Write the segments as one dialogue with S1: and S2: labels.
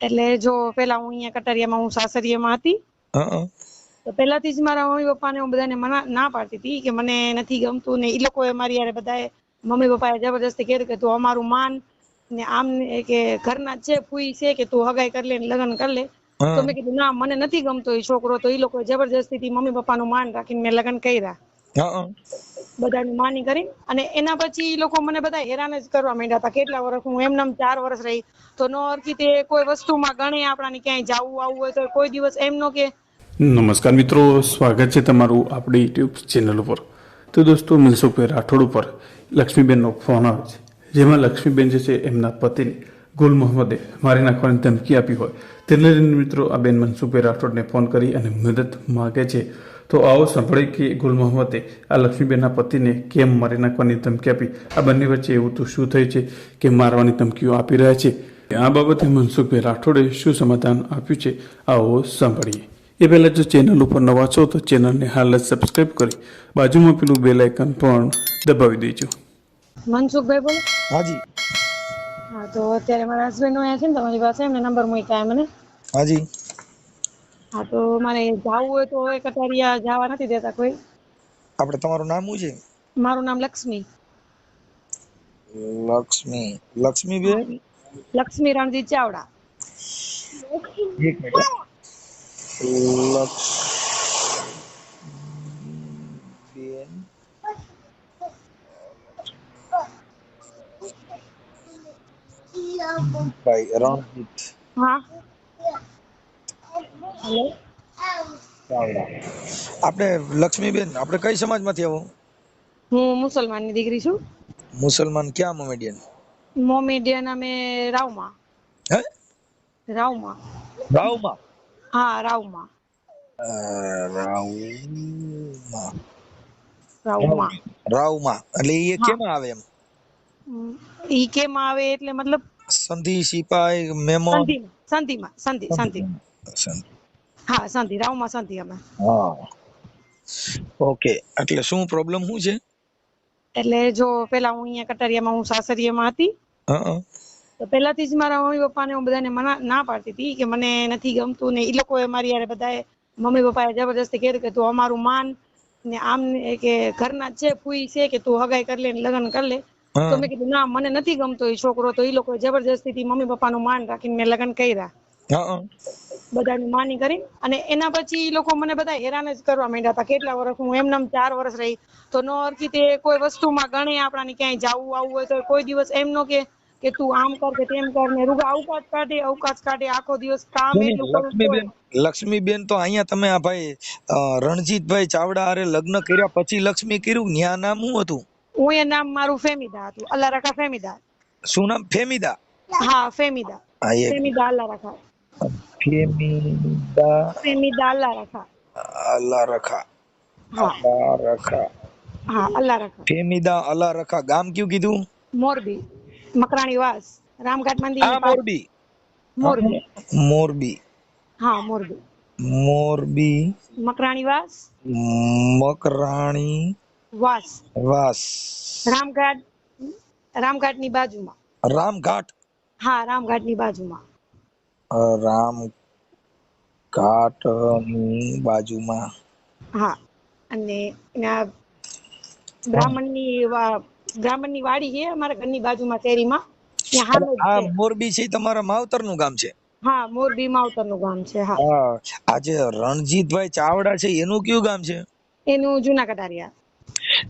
S1: એટલે જો પેલા હું અહીંયા કટારિયામાં હું સાસરિયામાં હતી તો પહેલાથી જ મારા મમ્મી પપ્પાને હું બધાને મના ના પાડતી હતી કે મને નથી ગમતું ને ઈ લોકોએ મારી યારે બધાએ મમ્મી પપ્પાએ જબરજસ્તી કીધું કે તું અમારું માન ને આમ કે ઘરના છે ફૂઈ છે કે તું હગાઈ કરી લે ને લગ્ન કરી લે. તો મેં કીધું ના મને નથી ગમતો એ છોકરો. તો એ લોકો જબરજસ્તીથી મમ્મી પપ્પાનું માન રાખીને મેં લગ્ન કર્યા. બધાની માની કરી અને એના પછી લોકો મને બધા હેરાન જ કરવા માંડ્યા હતા કેટલા વર્ષ હું એમનેમ ચાર વર્ષ રહી. તો નો અરખી તે કોઈ વસ્તુમાં ગણે આપણાને ક્યાંય જાવું આવવું હોય તો કોઈ દિવસ એમ નો કે
S2: નમસ્કાર મિત્રો સ્વાગત છે તમારું આપણી યુટ્યુબ ચેનલ ઉપર. તો દોસ્તો મનસુખભાઈ રાઠોડ ઉપર લક્ષ્મીબેનનો ફોન આવે છે. જેમાં લક્ષ્મીબેન જે છે એમના પતિને ગુલ મોહમ્મદે મારી નાખવાની ધમકી આપી હોય. તેને લઈને મિત્રો આ બેન મનસુખભાઈ રાઠોડને ફોન કરી અને મદદ માગે છે. તો આવો સાંભળી કે ગુલ મોહમ્મદે આ લક્ષ્મીબેનના પતિને કેમ મારી નાખવાની ધમકી આપી? આ બંને વચ્ચે એવું તો શું થયું છે કે મારવાની ધમકીઓ આપી રહ્યા છે? આ બાબતે મનસુખભાઈ રાઠોડે શું સમાધાન આપ્યું છે? આવો સાંભળીએ. એ પહેલાં જો ચેનલ ઉપર નવા છો તો ચેનલને હાલ જ સબસ્ક્રાઈબ કરી બાજુમાં પેલું બેલ આઇકન પણ દબાવી દેજો.
S1: મનસુખભાઈ બોલો.
S3: હાજી.
S1: હા તો અત્યારે મારા હસબન્ડ અહીંયા છે ને તમારી પાસે એમને નંબર મૂક્યા મને
S3: હાજી.
S1: હા તો મારે જાવું હોય તો હવે કટારિયા જવા નથી દેતા કોઈ.
S3: આપણે તમારું નામ શું છે?
S1: મારું નામ લક્ષ્મી.
S3: લક્ષ્મી. લક્ષ્મી લક્ષ્મીબેન
S1: લક્ષ્મી રણજીત ચાવડા.
S3: એક મિનિટ લક્ષ્મીબેન ભાઈ રણજીત.
S1: હા. હેલો
S3: ચાવડા આપણે લક્ષ્મીબેન આપણે કઈ સમાજમાંથી આવો?
S1: હું મુસલમાનની દીકરી છું.
S3: મુસલમાન ક્યાં મોમેડિયન?
S1: મોમેડિયન અમે રાવમાં.
S3: હે?
S1: રાવમાં.
S3: રાવમાં?
S1: હા રાવમાં.
S3: અ, રાવમાં.
S1: રાવમાં.
S3: રાવમાં. એટલે એ કેમાં આવે એમ?
S1: હમ, ઈ કેમ આવે એટલે મતલબ
S3: સંધિ સિપાઈ મેમો?
S1: સંધિમાં સંધિમાં સંધિ સંધિ.
S3: સંધિ.
S1: હા સંધિ રાવમાં સંધિ અમે.
S3: હા. ઓકે એટલે શું પ્રોબ્લેમ શું છે?
S1: એટલે જો પેલા હું અહીંયા કટારિયામાં હું સાસરિયામાં હતી
S3: હા
S1: તો પહેલાથી જ મારા મમ્મી પપ્પાને હું બધાને મના ના પાડતી હતી કે મને નથી ગમતું ને ઈ લોકોએ મારી યારે બધાએ મમ્મી પપ્પાએ જબરજસ્તી કહેતું કે તું અમારું માન ને આમ કે ઘરના છે ફૂઈ છે કે તું હગાઈ કરી લે ને લગ્ન કરી લે. તો મેં કીધું ના મને નથી ગમતો એ છોકરો. તો એ લોકોએ જબરજસ્તીથી મમ્મી પપ્પાનું માન રાખીને મેં લગ્ન કર્યા. બધાની માની કરી અને એના પછી લોકો મને બધા હેરાન જ કરવા માંડ્યા હતા. કેટલા વર્ષ હું એમને ચાર વર્ષ રહી. તો નો અર્થી તે કોઈ વસ્તુમાં ગણે આપણાને ક્યાંય જવું આવવું હોય તો કોઈ દિવસ એમ નો કે કે તું આમ કર કે તેમ કર ને રૂગા અવકાશ કાઢે અવકાશ કાઢે આખો દિવસ કામ એટલું કરું
S3: લક્ષ્મીબેન તો અહીંયા તમે આ ભાઈ રણજીતભાઈ ચાવડા અરે લગ્ન કર્યા પછી લક્ષ્મી કર્યું? ન્યા નામ શું હતું?
S1: હું એ નામ મારું ફેમિદા હતું અલ્લા રાખા ફેમિદા.
S3: શું નામ? ફેમિદા?
S1: હા ફેમિદા. ફેમિદા અલ્લા રખા.
S3: ફેમિદા
S1: અલ્લા રખા
S3: અલ્લા રખા
S1: હા
S3: અલ્લા રખા
S1: હા અલ્લા રખા
S3: ફેમિદા અલ્લા રખા ગામ કયું કીધું?
S1: મોરબી. મકરાણી વાસ. રામઘાટ મંદિર
S3: મોરબી.
S1: મોરબી.
S3: મોરબી.
S1: હા મોરબી.
S3: મોરબી.
S1: મકરાણી વાસ.
S3: મકરાણી
S1: વાસ.
S3: વાસ.
S1: રામઘાટની બાજુમાં.
S3: રામઘાટ?
S1: હા રામઘાટની બાજુમાં.
S3: રામ ઘાટની બાજુમાં.
S1: હા અને એના બ્રાહ્મણની બ્રાહ્મણની વાડી છે અમારા ઘરની બાજુમાં શેરીમાં. ત્યાં છે.
S3: મોરબી છે તમારા માવતરનું ગામ છે?
S1: હા મોરબી માવતરનું ગામ છે હા.
S3: હા આજે રણજીતભાઈ ચાવડા છે એનું કયું ગામ છે?
S1: એનું જૂના કટારિયા.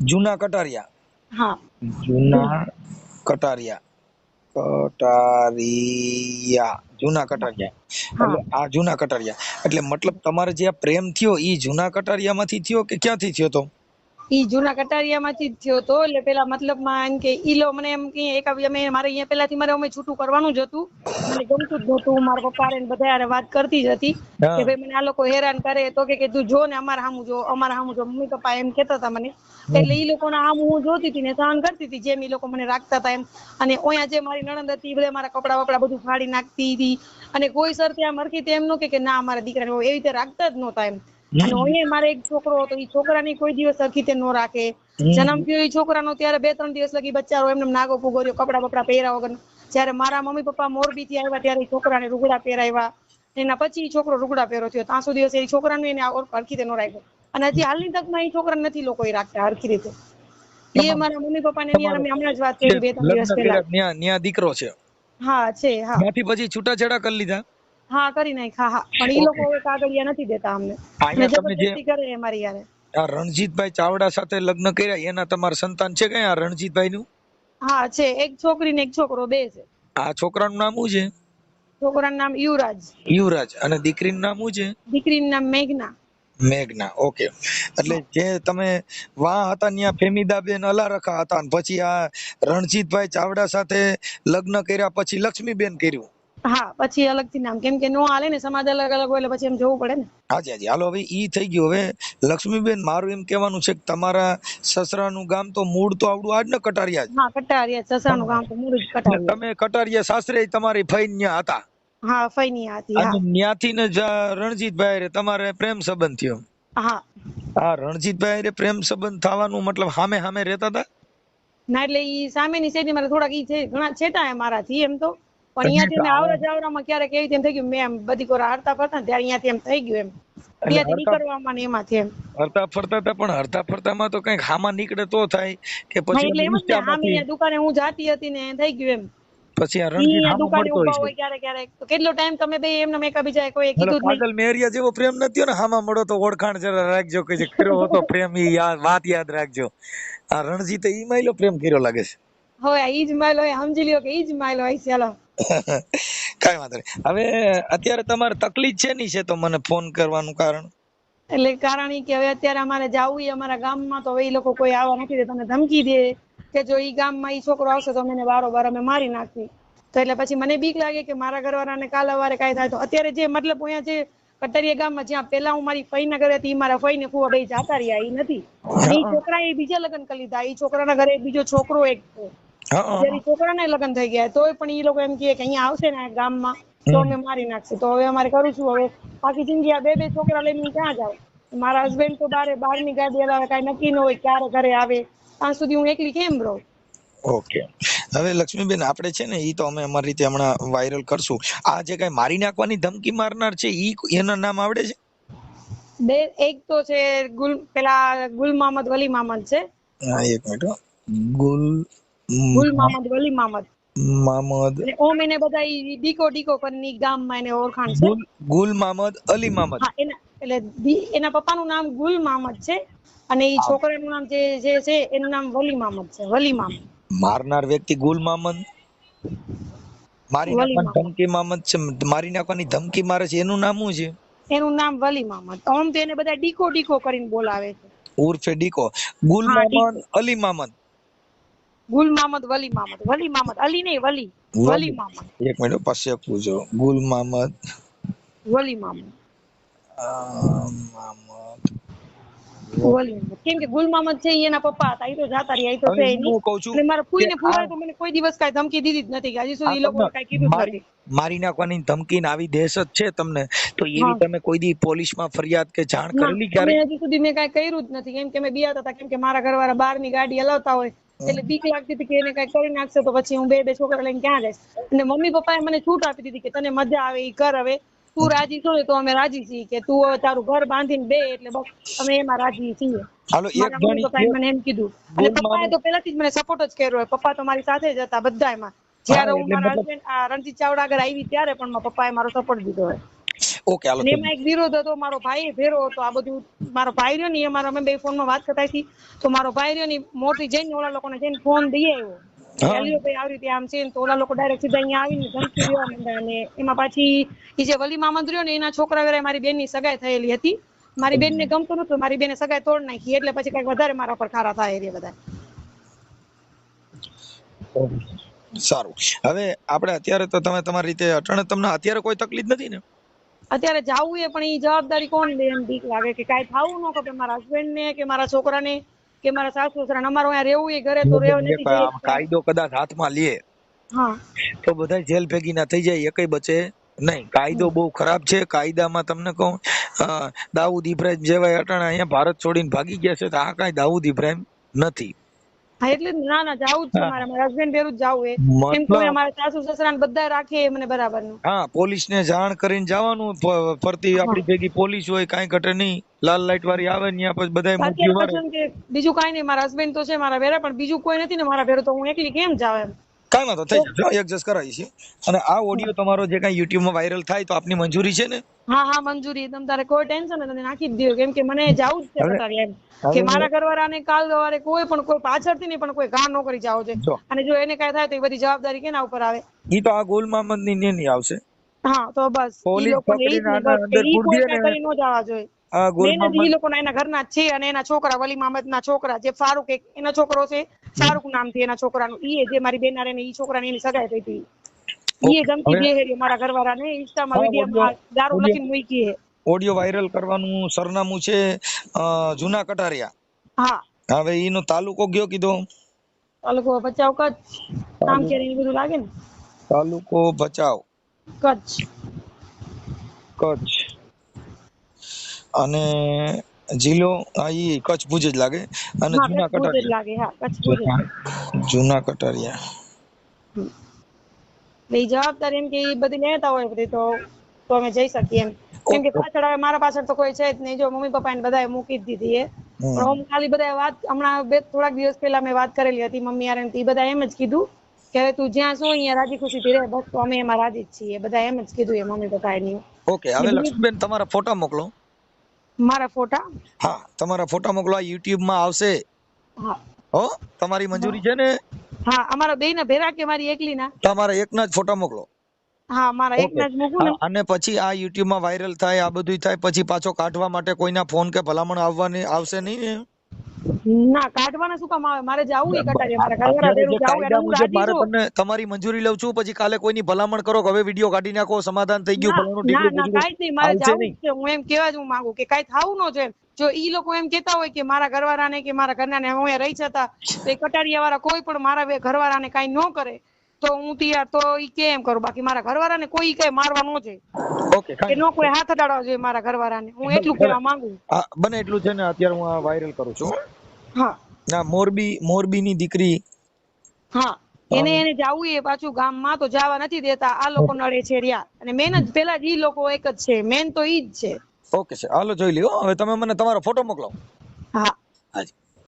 S3: જૂના કટારિયા?
S1: હા.
S3: જૂના કટારિયા. કટારિયા. જૂના કટારિયા. એટલે આ જૂના કટારિયા. એટલે મતલબ તમારે જે આ પ્રેમ થયો એ જૂના કટારિયામાંથી થયો કે ક્યાંથી થયો તો?
S1: ઈ જૂના કટારિયામાંથી જ થયો તો એટલે પેલા મતલબમાં એમ કે ઈ લો મને એમ કે એક અમે મારે અહીંયા પેલાથી મારે અમે છૂટું કરવાનું જ હતું. મને ગમતું જ નહોતું મારા પપ્પા ને બધા યારે વાત કરતી જ હતી. કે ભાઈ મને આ લોકો હેરાન કરે તો કે તું જો ને અમારા હામું જો અમારા હામું જો. મમ્મી પપ્પા એમ કહેતા હતા મને. એટલે ઈ લોકોના હામું હું જોતી હતી ને સહન કરતી હતી જેમ ઈ લોકો મને રાખતા હતા એમ. અને ઓયા જે મારી નણંદ હતી એ મારા કપડા વપડા બધું ફાડી નાખતી હતી. અને કોઈ સર ત્યાં મરખી તેમ નો કે ના અમારા દીકરાને એવી રીતે રાખતા જ નહોતા એમ. અને મારે એક છોકરો હતો એ છોકરાની કોઈ દિવસ સરખી નો રાખે. જન્મ થયો એ છોકરાનો ત્યારે બે ત્રણ દિવસ લગી બચ્ચારો એમને નાગો ફૂગો રહ્યો કપડા બપડા પહેર્યા વગર. જયારે મારા મમ્મી પપ્પા મોરબી થી આવ્યા ત્યારે છોકરાને રૂગડા પહેરાવ્યા. એના પછી છોકરો રૂગડા પહેરો થયો. ત્યાં સુધી હશે એ છોકરાને એને હરખી નો રાખ્યો. અને હજી હાલની તકમાં એ છોકરા નથી લોકો એ રાખતા હરખી રીતે. એ મારા મમ્મી પપ્પાને ને અમે હમણાં જ વાત કરી બે ત્રણ દિવસ પહેલા.
S3: ન્યા દીકરો છે.
S1: હા છે હા.
S3: પછી છૂટાછેડા કરી લીધા.
S1: હા કરી નાખ્યા હા. પણ એ લોકો હવે કાગળિયા નથી દેતા અમને. અને જબરદસ્તી કરે છે મારી યારે.
S3: આ રણજીતભાઈ ચાવડા સાથે લગ્ન કર્યા એના તમારા સંતાન છે કે આ રણજીતભાઈ નું
S1: હા છે. એક છોકરી ને એક છોકરો બે છે.
S3: આ છોકરાનું નામ શું છે?
S1: છોકરાનું નામ યુવરાજ.
S3: યુવરાજ. અને દીકરીનું નામ શું છે?
S1: દીકરીનું નામ મેઘના.
S3: મેઘના ઓકે. એટલે જે તમે વાહ હતા ત્યાં ફેમીદાબેન અલારખા હતા અને પછી આ રણજીતભાઈ ચાવડા સાથે લગ્ન કર્યા પછી લક્ષ્મીબેન કર્યું.
S1: હા પછી અલગથી નામ. કેમ કે નો આલે ને સમાજ અલગ અલગ હોય એટલે પછી એમ જોવું પડે ને.
S3: હાજી હાજી. હાલો હવે ઈ થઈ ગયું. હવે લક્ષ્મીબેન મારું એમ કહેવાનું છે કે તમારા સસરાનું ગામ તો મૂળ તો આવડું આજ ને કટારિયા
S1: હા કટારિયા સસરાનું ગામ તો મૂળ જ કટારિયા
S3: તમે કટારિયા સાસરે તમારી ફઈન્યા હતા?
S1: હા ફઈની હતી હા.
S3: ન્યાથી ને રણજીતભાઈ રે તમારે પ્રેમ સંબંધ થયો.
S1: હા.
S3: આ રણજીતભાઈ રે પ્રેમ સંબંધ થવાનું મતલબ હામે હામે રહેતા હતા?
S1: ના એટલે ઈ સામેની શેરી મારે થોડાક ઈ છે ઘણા છેટા હે મારાથી એમ તો. પણ અહીંયાથી મેં આવરા જાવરામાં ક્યારેક એવી થઈ ગયું મેં બધી કોરા હરતા ફરતા ત્યારે અહીંયાથી એમ થઈ ગયું એમ. ત્યાંથી નીકળવામાં ને એમાંથી એમ.
S3: હરતા ફરતા હતા પણ હરતા ફરતામાં તો કંઈક હામાં નીકળે તો થાય કે પછી
S1: એટલે એમ જ ને દુકાને હું જાતી હતી ને થઈ ગયું એમ.
S3: પછી આ રણજીત હામું મળતો હોય
S1: ક્યારેક ક્યારેક. તો કેટલો ટાઈમ તમે બે એમને એકબીજા કોઈ કીધું નહીં.
S3: પાગલ મેરિયા જેવો પ્રેમ નથી ને હામા મળો તો ઓળખાણ જરા રાખજો કે જે કર્યો હતો પ્રેમ ઈ યાદ વાત યાદ રાખજો. આ રણજીતે ઈ માયલો પ્રેમ કર્યો લાગે છે.
S1: હવે ઈ જ માયલો સમજી લ્યો કે ઈ જ માયલો આઈ ચાલો
S3: કાંઈ વાંધો નહીં. હવે અત્યારે તમારે તકલીફ છે નહીં છે તો મને ફોન કરવાનું કારણ?
S1: એટલે કારણ કે હવે અત્યારે અમારે જવું અમારા ગામમાં તો હવે એ લોકો કોઈ આવવા નથી તમને ધમકી દે કે જો એ ગામમાં એ છોકરો આવશે તો મને બારોબાર અમે મારી નાખી તો એટલે પછી મને બીક લાગે કે મારા ઘરવાળાને કાલ અવારે કાંઈ થાય તો. અત્યારે જે મતલબ અહીંયા જે કટરિયા ગામમાં જ્યાં પેલા હું મારી ફઈના ઘરે હતી મારા ફઈ ને ફુવા ભાઈ જાતા રહ્યા ઈ નથી. એ છોકરાએ બીજા લગ્ન કરી લીધા એ છોકરાના ઘરે બીજો છોકરો એક છે.
S3: હા
S1: છોકરાને લગ્ન થઈ ગયા. તોય પણ એ લોકો એમ કહે કે અહીંયા આવશે ને ગામમાં. તો અમે મારી નાખશે. તો હવે અમારે કરું છું. હવે બાકી જિંદગી આ બે બે છોકરા લઈને ક્યાં જાઉં? મારા હસબન્ડ તો બારે બહારની ગાડી હલાવે કાંઈ નક્કી ન હોય ક્યારે ઘરે આવે. ત્યાં સુધી હું એકલી કેમ રહું?
S3: ઓકે. હવે લક્ષ્મીબેન આપણે છે ને એ તો અમે અમારી રીતે હમણાં વાયરલ કરશું. આ જે કઈ મારી નાખવાની ધમકી મારનાર છે ઈ એના નામ આવડે છે?
S1: બે એક તો છે ગુલ પેલા ગુલ મામદ વલી મામદ છે.
S3: હા એક મિનિટ ગુલ
S1: ગુલ મામદ વલી મામદ.
S3: મામદ.
S1: ઓમ એને બધા ડીકો ડીકો કરીને ગામમાં એને ઓળખાણ છે.
S3: ગુલ ગુલ મામદ અલી મામદ.
S1: હા એના એટલે એના પપ્પાનું નામ ગુલ મામદ છે. અને એ છોકરાનું નામ જે જે છે એનું નામ વલી મામદ છે વલી મામદ.
S3: મારનાર વ્યક્તિ ગુલ મામદ? મારી નાખવાની ધમકી મામદ છે મારી નાખવાની ધમકી મારે છે એનું નામ શું છે?
S1: એનું નામ વલી મામદ. ઓમ તો એને બધા ડીકો ડીકો કરીને બોલાવે છે.
S3: ઉર્ફે ડીકો ગુલ મામદ અલી મામદ.
S1: ગુલ મામદ વલી મામદ. વલી મામદ અલી નહીં વલી.
S3: વલી.
S1: મામદ.
S3: એક મિનિટ પૂછો ગુલ મામદ.
S1: વલી મામદ.
S3: મામદ
S1: વલી કેમ કે ગુલ મામદ છે એના પપ્પા હતા. એ તો જાતા રહ્યા તો છે
S3: હું કહું છું
S1: મારા ને તો મને કોઈ દિવસ કાંઈ ધમકી દીધી જ નથી કે હજી સુધી ઈ
S3: આ
S1: લોકોએ કીધું જ
S3: મારી
S1: નથી.
S3: મારી નાખવાની ધમકી ને આવી દહેશત છે તમને. તો એવી તમે કોઈ દી પોલીસમાં ફરિયાદ કે જાણ
S1: ના,
S3: કરેલી ક્યારે?
S1: હજી સુધી મેં કઈ કર્યું જ નથી. કેમ કે મેં બિયાતા હતા કેમ કે મારા ઘરવાળા બહારની ગાડી હલાવતા હોય એટલે બીક લાગતી હતી કે એને કઈ કરી નાખશે તો પછી હું બે બે છોકરા લઈને ક્યાં જઈશ અને મમ્મી પપ્પાએ મને છૂટ આપી દીધી કે તને મજા આવે એ કર હવે. તું રાજી છો તો અમે રાજી છીએ કે તું હવે તારું ઘર બાંધીને બે એટલે બસ અમે એમાં રાજી છીએ.
S3: હાલો એક
S1: મમ્મી પપ્પાએ મને એમ કીધું. અને પપ્પાએ તો પહેલાથી જ મને સપોર્ટ જ કર્યો હોય. પપ્પા તો મારી સાથે જ હતા બધાયમાં. જ્યારે હું મારા હસબન્ડ રણજીત ચાવડા આગળ આવી ત્યારે પણ મારા પપ્પાએ મારો સપોર્ટ દીધો હોય.
S3: ઓકે હાલો
S1: એમાં એક વિરોધ હતો મારો ભાઈ ભેરો હતો. આ બધું મારો ભાઈ રહ્યો ને એ મારા અમે બે ફોનમાં વાત કરતા હતી તો મારો ભાઈ રહ્યો ને મોટી જઈને ઓલા લોકોને જઈને ફોન દઈ આવ્યો. ચાલ્યો ભાઈ આવી રીતે આમ છે ને તો ઓલા લોકો ડાયરેક્ટ સીધા અહીંયા આવીને ધમકી દેવા માંડ્યા. અને એમાં પાછી ઈ જે વલી મામદ રહ્યો ને એના છોકરા વેરાય મારી બેનની સગાઈ થયેલી હતી. મારી બેનને ગમતું નતું મારી બેને સગાઈ તોડ નાખી. એટલે પછી કંઈક વધારે મારા પર ખારા થાય એ બધા
S3: સારું. હવે આપણે અત્યારે તો તમે તમારી રીતે અટાણે તમને અત્યારે કોઈ તકલીફ નથી ને?
S1: અત્યારે જવું એ પણ ઈ જવાબદારી કોણ લે એમ બીક લાગે કે કાંઈ થવું ન ખપે મારા હસબન્ડ ને કે મારા છોકરાને કે મારા સાસુ સસરાને. અમારે અહીંયા રહેવું એ ઘરે તો રહેવું નથી
S3: કાયદો કદાચ હાથમાં લે
S1: હા.
S3: તો બધા જેલ ભેગી ના થઈ જાય એકય બચે નહીં. કાયદો બહુ ખરાબ છે. કાયદામાં તમને કહું દાઉદ ઇબ્રાહિમ જેવા અટાણા અહીંયા ભારત છોડીને ભાગી ગયા છે તો આ કાંઈ દાઉદ ઇબ્રાહિમ નથી.
S1: હા એટલે ના ના જાવું જ છે મારે. મારા હસબન્ડ ભેરું જ જાવું એ કેમ કે મારા સાસુ સસરા ને બધા રાખે એ મને બરાબરનું
S3: હા પોલીસ ને જાણ કરીને જવાનું. ફરતી આપડી ભેગી પોલીસ હોય કાઈ ઘટે નહીં. લાલ લાઈટ વાળી આવે ને ત્યાં પછી બધાય મૂકી
S1: કે બીજું કાઈ નહીં. મારા હસબન્ડ તો છે મારા ભેરા પણ બીજું કોઈ નથી ને મારા ભેરું તો હું એકલી કેમ જાવ એમ?
S3: કાંઈ વાંધો થઈ જશે એડજસ્ટ કરાવી છે. અને આ ઓડિયો તમારો જે કાંઈ યુટ્યુબમાં વાયરલ થાય તો આપની મંજૂરી છે ને?
S1: હા હા મંજૂરી. તમ તારે કોઈ ટેન્શન નથી નાખી જ કેમ કે મને જવું જ છે તારે એમ. કે મારા ઘરવાળાને કાલ સવારે કોઈ પણ કોઈ પાછળથી નહીં પણ કોઈ કામ ન કરી જાવ છે. અને જો એને કાંઈ થાય તો એ બધી જવાબદારી કેના ઉપર આવે?
S3: ઈ તો આ ગોલ મોહમ્મદની નહીં આવશે.
S1: હા તો બસ.
S3: પોલીસ પકડીને અંદર પૂરી દે ને.
S1: ન જવા જોઈએ.
S3: આ ગોલ
S1: મેન
S3: એ
S1: લોકો એના ઘરના છે અને એના છોકરા વલી મામદ ના છોકરા જે ફારૂક એક એનો છોકરો છે શાહરૂખ નામથી એના છોકરાનું. ઈ એ જે મારી બેનારે ને ઈ છોકરાની એની સગાઈ થઈ હતી. ઈ એ ધમકી
S3: હવે-
S1: દે હેરી મારા ઘરવાળાને ઇન્સ્ટામાં
S3: હા,
S1: વિડીયોમાં દારૂ લખીને મૂકી હે
S3: ઓડિયો વાયરલ કરવાનું સરનામું છે જૂના કટારિયા.
S1: હા.
S3: હવે ઈનો તાલુકો ગયો કીધો?
S1: તાલુકો ભચાઉ કચ્છ. નામ કે બધું લાગે ને?
S3: તાલુકો ભચાઉ.
S1: કચ્છ.
S3: કચ્છ. અને જિલ્લો આ ઈ કચ્છ ભુજ જ લાગે. અને જૂના કટારિયા.
S1: લાગે હા કચ્છ ભુજ
S3: જૂના કટારિયા.
S1: ઈ જવાબદારી એમ કે બધી લેતા હોય બધી તો તો અમે જઈ શકીએ એમ. કેમ કે પાછળ હવે મારા પાછળ તો કોઈ છે જ નહીં. જો મમ્મી પપ્પાને બધાએ મૂકી જ દીધી એ પણ હું ખાલી બધાએ વાત હમણાં બે થોડાક દિવસ પહેલા મેં વાત કરેલી હતી મમ્મી ને ઈ બધા એમ જ કીધું કે તું જ્યાં છો અહીંયા રાજી ખુશીથી રહે. બસ તો અમે એમાં રાજી જ છીએ. બધા એમ જ કીધું એ મમ્મી પપ્પાએ ની
S3: ઓકે હવે લક્ષ્મીબેન તમારા ફોટા મોકલો.
S1: મારા ફોટા?
S3: હા તમારા ફોટા મોકલો આ માં આવશે.
S1: હા.
S3: હો તમારી મંજૂરી છે ને?
S1: હા અમારા બેયના ભેરા કે મારી એકલી ના
S3: તમારા એકના જ ફોટા મોકલો.
S1: હા મારા એકના જ
S3: મોકલો અને પછી આ યુટ્યુબમાં વાયરલ થાય આ બધું થાય પછી પાછો કાઢવા માટે કોઈના ફોન કે ભલામણ આવવાની આવશે નહીં ને?
S1: ના કાઢવાના શું કામ આવે? મારે જાવું એ કટારીએ મારા એટલે હું રાજી છું.
S3: તમને તમારી મંજૂરી લઉં છું પછી કાલે કોઈની ભલામણ કરો કે હવે વીડિયો કાઢી નાખો સમાધાન થઈ ગયું
S1: ના ના ના કાંઈ નહીં મારે જાવું છે હું એમ કેવા જ હું માંગુ કે કાઈ થાવું ન જોઈએ જો ઈ લોકો એમ કેતા હોય કે મારા ઘરવાળાને કે મારા ઘરનાને હું એ રહી જતા તો એ કટારીયા વાળા કોઈ પણ મારા ઘરવાળાને કઈ ન કરે. તો હું તૈયાર તો ઈ કે એમ કરું બાકી મારા ઘરવાળાને કોઈ કાંઈ મારવા ન જોઈએ
S3: ઓકે
S1: કે નો કોઈ હાથ અડાડવા જોઈએ મારા ઘરવાળાને. હું એટલું કહેવા માંગુ
S3: બને એટલું છે ને અત્યારે હું આ વાયરલ કરું છું
S1: હા.
S3: ના મોરબી મોરબીની દીકરી.
S1: હા એને એને જાવું એ પાછું ગામમાં તો જવા નથી દેતા આ લોકો નડે છે રહ્યા અને મેન જ પેલા જ ઈ લોકો એક જ છે મેન તો ઈ જ છે.
S3: ઓકે છે હાલો જોઈ લ્યો હવે તમે મને તમારો ફોટો મોકલો.
S1: હા.
S3: હાજી.